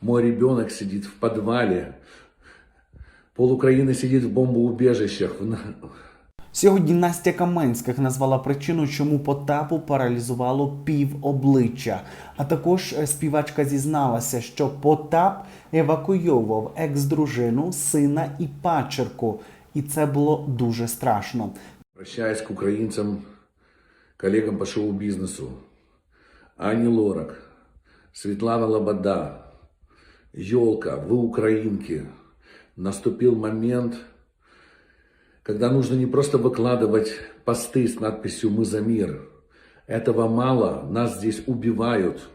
Мой ребенок сидит в подвале. Пол Украины сидит в бомбоубежищах. Сьогодні Настя Каменських назвала причину, чому Потапу паралізувало пів обличчя. А також е, співачка зізналася, що Потап евакуйовував екс-дружину, сина і пачерку, і це було дуже страшно. Обращаясь к украинцам, коллегам по шоу-бизнесу, Ани Лорак, Светлана Лобода, Елка, вы украинки. Наступил момент, когда нужно не просто выкладывать посты с надписью «Мы за мир». Этого мало, нас здесь убивают,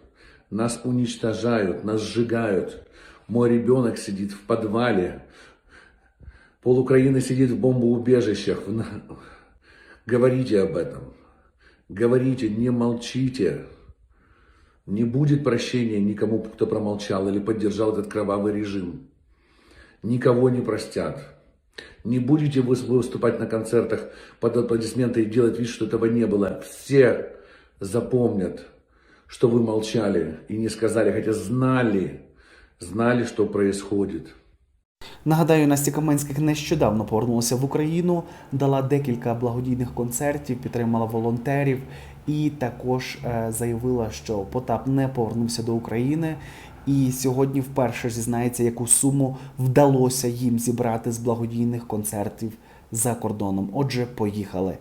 нас уничтожают, нас сжигают. Мой ребенок сидит в подвале, Пол Украины сидит в бомбоубежищах. Говорите об этом. Говорите, не молчите. Не будет прощения никому, кто промолчал или поддержал этот кровавый режим. Никого не простят. Не будете вы выступать на концертах под аплодисменты и делать вид, что этого не было. Все запомнят, что вы молчали и не сказали, хотя знали, знали, что происходит. Нагадаю, Настя Каменських нещодавно повернулася в Україну, дала декілька благодійних концертів, підтримала волонтерів і також е, заявила, що Потап не повернувся до України. І сьогодні вперше зізнається, яку суму вдалося їм зібрати з благодійних концертів за кордоном. Отже, поїхали.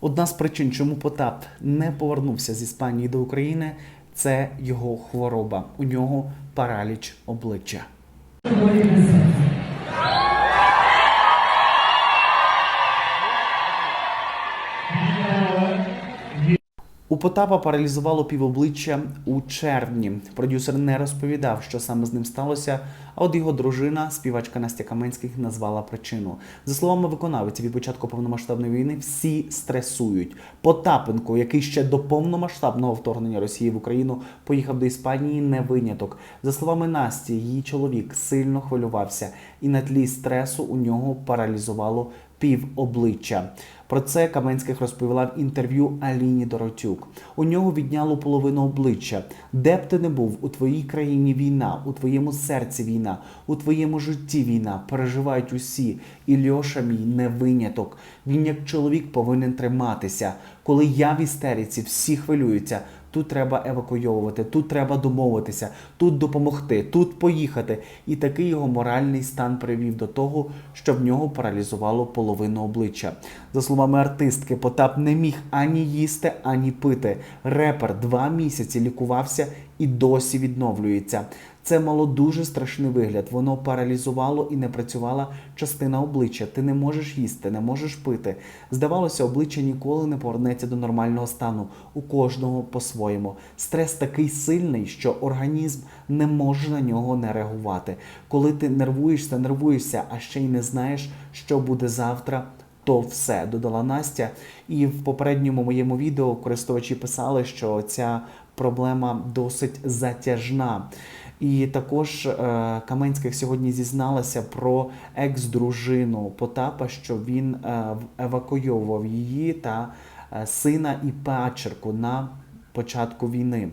Одна з причин, чому Потап не повернувся з Іспанії до України, це його хвороба. У нього параліч обличчя. У Потапа паралізувало півобличчя у червні. Продюсер не розповідав, що саме з ним сталося. А от його дружина, співачка Настя Каменських, назвала причину. За словами виконавиці, від початку повномасштабної війни всі стресують. Потапенко, який ще до повномасштабного вторгнення Росії в Україну поїхав до Іспанії, не виняток. За словами Насті, її чоловік сильно хвилювався, і на тлі стресу у нього паралізувало пів обличчя. Про це Каменських розповіла в інтерв'ю Аліні Доротюк. У нього відняло половину обличчя. Де б ти не був, у твоїй країні війна, у твоєму серці війна, у твоєму житті війна. Переживають усі. І Льоша мій не виняток. Він як чоловік повинен триматися. Коли я в істериці, всі хвилюються. Тут треба евакуйовувати, тут треба домовитися, тут допомогти, тут поїхати. І такий його моральний стан привів до того, що в нього паралізувало половину обличчя. За словами артистки, Потап не міг ані їсти, ані пити. Репер два місяці лікувався і досі відновлюється. Це мало дуже страшний вигляд. Воно паралізувало і не працювала частина обличчя. Ти не можеш їсти, не можеш пити. Здавалося, обличчя ніколи не повернеться до нормального стану. У кожного по-своєму. Стрес такий сильний, що організм не може на нього не реагувати. Коли ти нервуєшся, нервуєшся, а ще й не знаєш, що буде завтра. То все додала Настя. І в попередньому моєму відео користувачі писали, що ця проблема досить затяжна. І також е, Каменських сьогодні зізналася про екс-дружину Потапа, що він е, евакуйовував її та е, сина і пачерку на початку війни.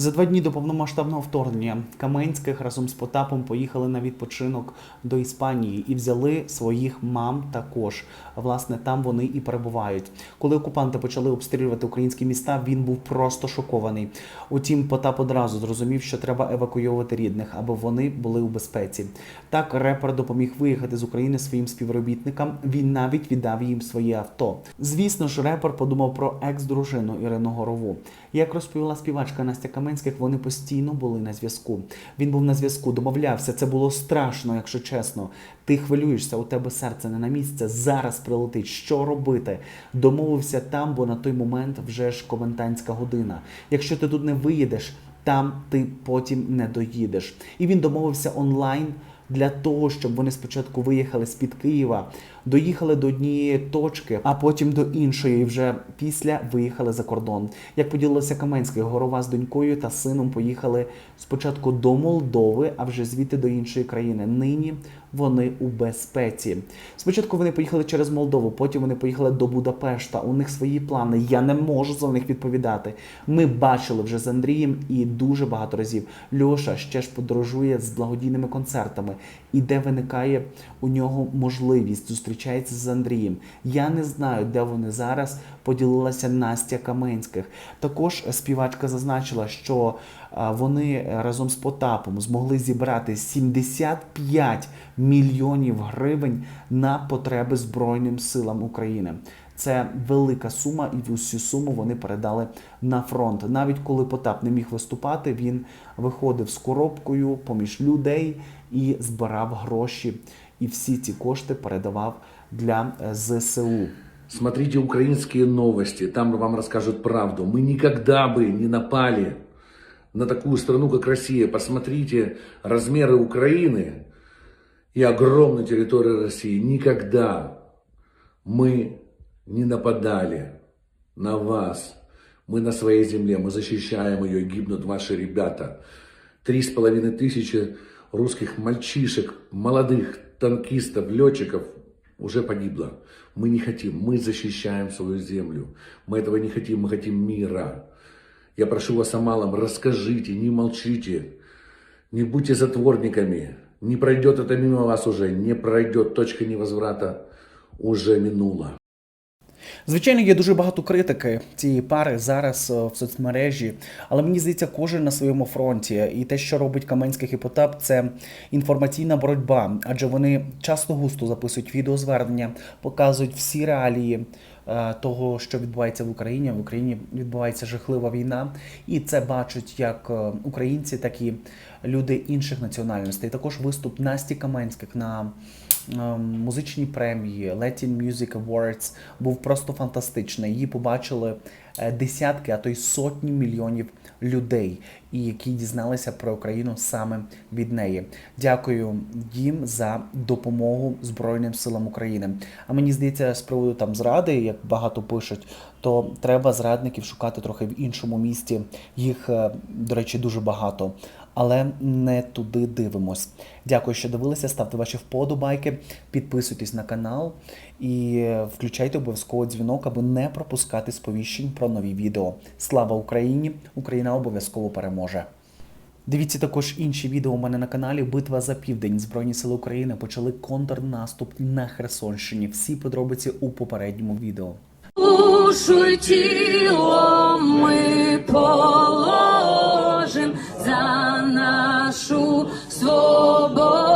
За два дні до повномасштабного вторгнення Каменських разом з Потапом поїхали на відпочинок до Іспанії і взяли своїх мам також. Власне, там вони і перебувають. Коли окупанти почали обстрілювати українські міста, він був просто шокований. Утім, Потап одразу зрозумів, що треба евакуйовувати рідних, аби вони були у безпеці. Так репер допоміг виїхати з України своїм співробітникам. Він навіть віддав їм своє авто. Звісно ж, репер подумав про екс-дружину Ірину Горову. Як розповіла співачка Настя Каменських, вони постійно були на зв'язку. Він був на зв'язку, домовлявся. Це було страшно, якщо чесно. Ти хвилюєшся, у тебе серце не на місце. Зараз прилетить. Що робити? Домовився там, бо на той момент вже ж комендантська година. Якщо ти тут не виїдеш, там ти потім не доїдеш. І він домовився онлайн для того, щоб вони спочатку виїхали з під Києва доїхали до однієї точки, а потім до іншої. І вже після виїхали за кордон. Як поділилося Каменське, Горова з донькою та сином поїхали спочатку до Молдови, а вже звідти до іншої країни. Нині вони у безпеці. Спочатку вони поїхали через Молдову, потім вони поїхали до Будапешта. У них свої плани. Я не можу за них відповідати. Ми бачили вже з Андрієм і дуже багато разів. Льоша ще ж подорожує з благодійними концертами, і де виникає у нього можливість зустрічається з Андрієм. Я не знаю, де вони зараз. Поділилася Настя Каменських. Також співачка зазначила, що вони разом з Потапом змогли зібрати 75 мільйонів гривень на потреби Збройним силам України. Це велика сума, і всю суму вони передали на фронт. Навіть коли Потап не міг виступати, він виходив з коробкою поміж людей і збирав гроші. І всі ці кошти передавав для е, ЗСУ. Смотрите украинские новости, там вам расскажут правду. Мы никогда бы не напали на такую страну, как Россия. Посмотрите размеры Украины и огромной территории России. Никогда мы не нападали на вас. Мы на своей земле, мы защищаем ее, гибнут ваши ребята. Три с половиной тысячи русских мальчишек, молодых танкистов, летчиков уже погибло. Мы не хотим, мы защищаем свою землю. Мы этого не хотим, мы хотим мира. Я прошу вас о малом, расскажите, не молчите, не будьте затворниками. Не пройдет это мимо вас уже, не пройдет, точка невозврата уже минула. Звичайно, є дуже багато критики цієї пари зараз е, в соцмережі, але мені здається, кожен на своєму фронті. І те, що робить Каменських і Потап, це інформаційна боротьба, адже вони часто густо записують відеозвернення, показують всі реалії. е, Того, що відбувається в Україні, в Україні відбувається жахлива війна, і це бачать як е, українці, так і люди інших національностей. Також виступ Насті Каменських на е, музичній премії Latin Music Awards був просто фантастичний. Її побачили е, десятки, а то й сотні мільйонів людей, і які дізналися про Україну саме від неї. Дякую їм за допомогу Збройним силам України. А мені здається, з приводу там зради, як багато пишуть, то треба зрадників шукати трохи в іншому місті. Їх, е, до речі, дуже багато. Але не туди дивимось. Дякую, що дивилися. Ставте ваші вподобайки, підписуйтесь на канал і включайте обов'язково дзвінок, аби не пропускати сповіщень про нові відео. Слава Україні! Україна обов'язково переможе. Дивіться також інші відео у мене на каналі Битва за південь. Збройні сили України почали контрнаступ на Херсонщині. Всі подробиці у попередньому відео. Душу тіло ми положим нашу свободу.